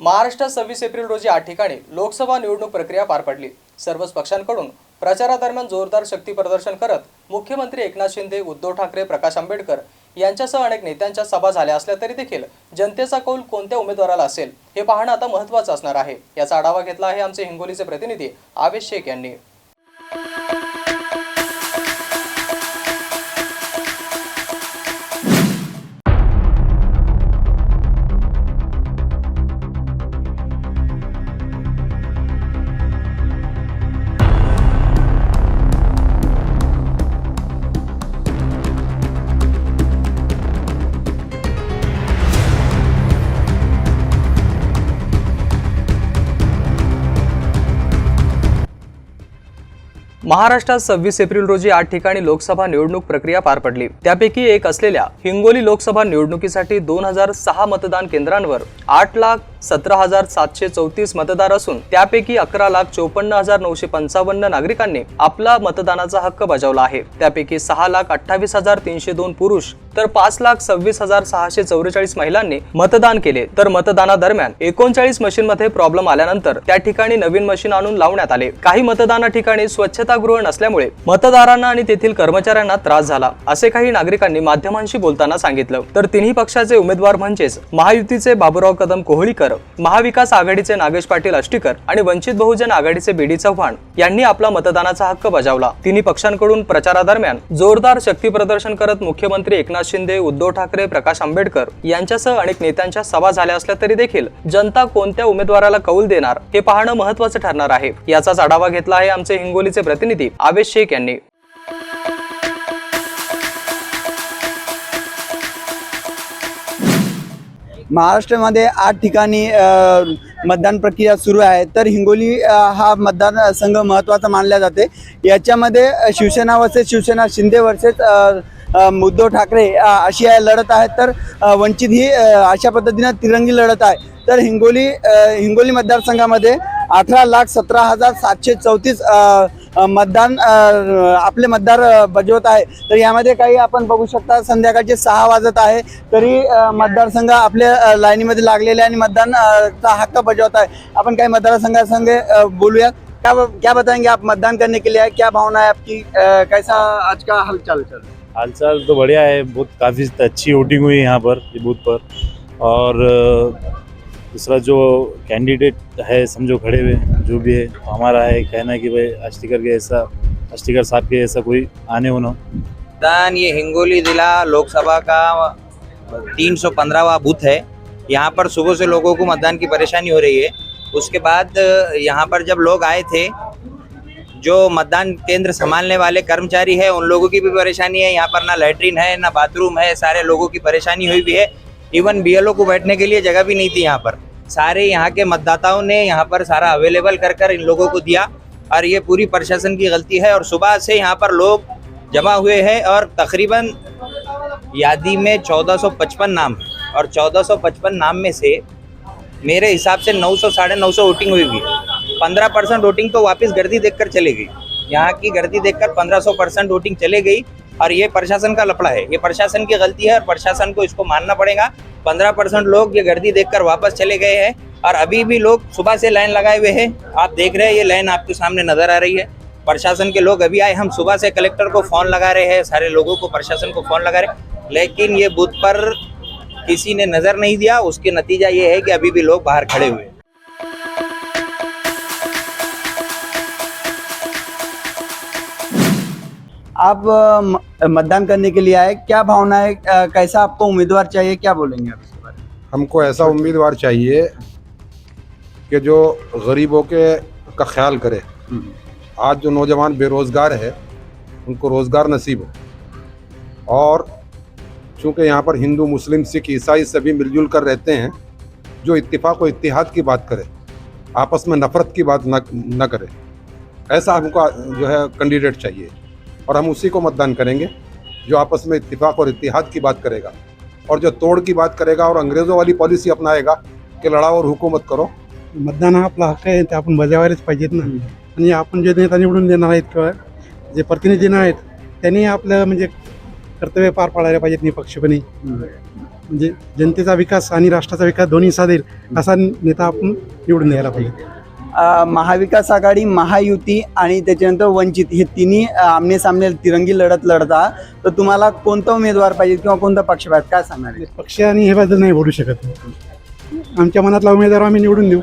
महाराष्ट्रात सव्वीस एप्रिल रोजी आठ ठिकाणी लोकसभा निवडणूक प्रक्रिया पार पडली. सर्वच पक्षांकडून प्रचारादरम्यान जोरदार शक्ती प्रदर्शन करत मुख्यमंत्री एकनाथ शिंदे उद्धव ठाकरे प्रकाश आंबेडकर यांच्यासह अनेक नेत्यांच्या सभा झाल्या असल्या तरी देखील जनतेचा कौल कोणत्या उमेदवाराला असेल हे पाहणं आता महत्त्वाचं असणार आहे. याचा आढावा घेतला आहे आमचे हिंगोलीचे प्रतिनिधी आवेश शेख यांनी. महाराष्ट्रात सव्वीस एप्रिल रोजी आठ ठिकाणी लोकसभा निवडणूक प्रक्रिया पार पडली. त्यापैकी एक असलेल्या हिंगोली लोकसभा निवडणुकीसाठी दोन हजार सहा मतदान केंद्रांवर आठ लाख सतरा हजार सातशे चौतीस मतदार असून त्यापैकी अकरा लाख चोपन्न हजार नऊशे पंचावन्न नागरिकांनी आपला मतदानाचा हक्क बजावला आहे. त्यापैकी सहा लाख अठ्ठावीस हजार तीनशे दोन पुरुष तर पाच लाख सव्वीस हजार सहाशे चौवेचाळीस महिलांनी मतदान केले. तर मतदानादरम्यान एकोणचाळीस मशीनमध्ये प्रॉब्लेम आल्यानंतर त्या ठिकाणी नवीन मशीन आणून लावण्यात आले. काही मतदाना ठिकाणी स्वच्छतागृह नसल्यामुळे मतदारांना आणि तेथील कर्मचाऱ्यांना त्रास झाला असे काही नागरिकांनी माध्यमांशी बोलताना सांगितलं. तर तिन्ही पक्षाचे उमेदवार म्हणजेच महायुतीचे बाबुराव कदम कोहळीकर महाविकास आघाडीचे नागेश पाटील अष्टीकर आणि वंचित बहुजन आघाडीचे बीडी चव्हाण यांनी आपला मतदानाचा हक्क बजावला. तिन्ही पक्षांकडून प्रचारादरम्यान जोरदार शक्ती प्रदर्शन करत मुख्यमंत्री एकनाथ शिंदे उद्धव ठाकरे प्रकाश आंबेडकर यांच्यासह अनेक नेत्यांच्या सभा झाल्या असल्या तरी देखील जनता कोणत्या उमेदवाराला कौल देणार हे पाहणं महत्वाचं ठरणार आहे. याचाच आढावा घेतला आहे आमचे हिंगोलीचे प्रतिनिधी आवेश शेख यांनी. महाराष्ट्रामध्ये आठ ठिकाणी मतदान प्रक्रिया सुरू आहे. तर हिंगोली हा मतदान संघ महत्त्वाचा मानला जाते. याच्यामध्ये शिवसेना वर्सेस शिवसेना शिंदे वर्सेस उद्धव ठाकरे अशी आहे लढत आहे तर वंचित ही अशा पद्धतीनं तिरंगी लढत आहे. तर हिंगोली हिंगोली मतदारसंघामध्ये अठरा लाख सतरा हजार सातशे चौतीस मतदान आपले मतदार बजवत बजावत आहे. तर यामध्ये काही आपण बघू शकता संध्याकाळचे सहा वाजत आहे. तरी मतदारसंघ आपल्या लाईनीमध्ये लागलेले आहे आणि मतदानचा हक्क बजावत आहे. आपण काही मतदारसंघासंग बोलूया क्या क्या बताएंगे आप मतदान करने के लिए? आए क्या भावना है आपकी? आ, कैसा आज का हालचाल चल हालचाल तो बढ़िया है। बहुत काफ़ी अच्छी वोटिंग हुई यहाँ पर ये बूथ पर। और दूसरा जो कैंडिडेट है, समझो खड़े हुए, जो भी है तो हमारा है, कहना है कि भाई अष्टिकर के ऐसा अष्टिकर साहब के ऐसा कोई आने होना। मतदान ये हिंगोली जिला लोकसभा का तीन सौ पंद्रहवा बूथ है। यहाँ पर सुबह से लोगों को मतदान की परेशानी हो रही है। उसके बाद, यहाँ पर जब लोग आए थे, जो मतदान केंद्र संभालने वाले कर्मचारी है, उन लोगों की भी परेशानी है। यहाँ पर ना लैट्रिन है, ना बाथरूम है, सारे लोगों की परेशानी हुई भी है। इवन बीएलओ को बैठने के लिए जगह भी नहीं थी यहाँ पर। सारे यहाँ के मतदाताओं ने यहाँ पर सारा अवेलेबल कर कर इन लोगों को दिया और ये पूरी प्रशासन की गलती है और सुबह से यहाँ पर लोग जमा हुए हैं और तकरीबन यादी में 1455 नाम है और 1455 नाम में से मेरे हिसाब से 900 साढ़े नौ वोटिंग हुई हुई पंद्रह परसेंट वोटिंग तो वापस गर्दी देखकर चले गई। यहाँ की गर्दी देखकर पंद्रह सौ परसेंट वोटिंग चले गई। और ये प्रशासन का लपड़ा है। ये प्रशासन की गलती है और प्रशासन को इसको मानना पड़ेगा। पंद्रह परसेंट लोग ये गर्दी देखकर वापस चले गए हैं और अभी भी लोग सुबह से लाइन लगाए हुए हैं। आप देख रहे हैं, ये लाइन आपके सामने नज़र आ रही है। प्रशासन के लोग अभी आए, हम सुबह से कलेक्टर को फ़ोन लगा रहे हैं, सारे लोगों को प्रशासन को फ़ोन लगा रहे लेकिन ये बूथ पर किसी ने नज़र नहीं दिया, उसके नतीजा ये है कि अभी भी लोग बाहर खड़े हुए आप मतदान करने के लिए आए क्या भावना है कैसा आपको उम्मीदवार चाहिए क्या बोलेंगे आप इसके बारे में? हमको ऐसा उम्मीदवार चाहिए कि जो गरीबों के का ख्याल करे। आज जो नौजवान बेरोज़गार है उनको रोज़गार नसीब हो। और चूँकि यहाँ पर हिंदू मुस्लिम सिख ईसाई सभी मिलजुल कर रहते हैं जो इत्तेफाक व इतिहाद की बात करे आपस में नफ़रत की बात न न करे ऐसा हमको जो है कैंडिडेट चाहिए। और हम उसी को मतदान करेंगे जो आपस में इत्तेफाक और इतिहाद की बात करेगा और जो तोड़ की बात करेगा और अंग्रेज़ों वाली पॉलिसी अपनाएगा कि लढाओ और हुकूमत करो। मतदान हा आपला हक्क आहे ते आपण बजावायलाच पाहिजेत ना। आणि आपण जे नेता निवडून देणार आहेत किंवा जे प्रतिनिधी आहेत त्यांनी आपलं म्हणजे कर्तव्य पार पाडायला पाहिजेत निपक्षपणे. म्हणजे जनतेचा विकास आणि राष्ट्राचा विकास दोन्ही साधेल असा नेता आपण निवडून द्यायला पाहिजे अ, महाविकास आघाडी महायुती आणि त्याच्यानंतर वंचित हे तिन्ही आमने सामने तिरंगी लढत लढता. तर तुम्हाला कोणता उमेदवार पाहिजे किंवा कोणता पक्ष पाहिजे? काय सांगणार? पक्ष आणि हे बद्दल नाही बोलू शकत. आमच्या मनातला उमेदवार आम्ही निवडून देऊ.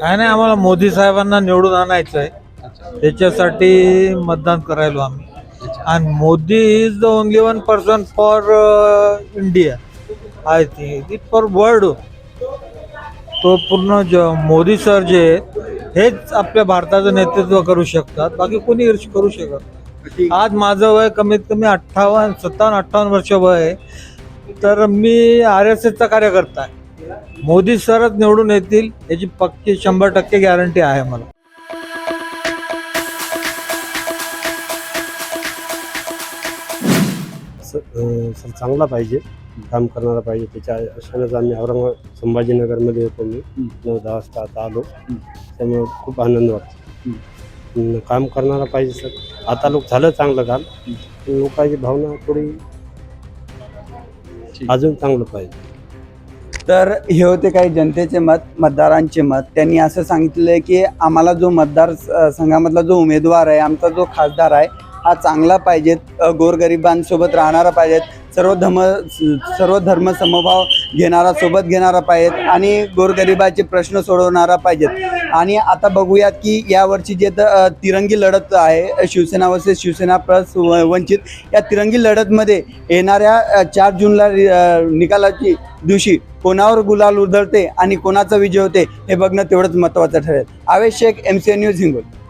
काय नाही आम्हाला मोदी साहेबांना निवडून आणायचं आहे त्याच्यासाठी मतदान करायलो आम्ही. आणि Modi is the only one person for India I think it for world तो पूर्ण ज मोदी सर जे आहेत हेच आपल्या भारताचं नेतृत्व करू शकतात. बाकी कोणी करू शकत आज माझं वय कमीत कमी अठ्ठावन्न सत्तावन्न अठ्ठावन्न वर्ष वय आहे. तर मी आर एस एसचा कार्यकर्ता आहे. मोदी सरच निवडून येतील याची पक्की शंभर टक्के गॅरंटी आहे मला. स- सर चांगला पाहिजे काम करणारा पाहिजे. त्याच्या अशानेच आम्ही औरंगाबाद संभाजीनगरमध्ये येतो मी. नऊ दहा वाजता आता आलो. त्यामुळे खूप आनंद वाटतो. काम करणारा पाहिजे सर. आता लोक झालं चांगलं काम. लोकांची भावना थोडी अजून चांगलं पाहिजे. तर हे होते काही जनतेचे मत मतदारांचे मत. त्यांनी असं सांगितलं की आम्हाला जो मतदार संघामधला जो उमेदवार आहे आमचा जो खासदार आहे हा चांगला पाहिजेत गोरगरिबांसोबत राहणारा पाहिजेत सर्व धर्म सर्व धर्म समभाव घेणारा सोबत घेणारा पाहिजेत आणि गोरगरिबाचे प्रश्न सोडवणारा पाहिजेत. आणि आता बघूयात की यावर्षी जे तिरंगी लढत आहे शिवसेना वर्सेस शिवसेना प्लस व- वंचित या तिरंगी लढतमध्ये येणाऱ्या चार जूनला निकालाची दिवशी कोणावर गुलाल उधळते आणि कोणाचा विजय होते हे बघणं तेवढंच महत्त्वाचं ठरेल. Avesh Shaikh M C news Hingoli.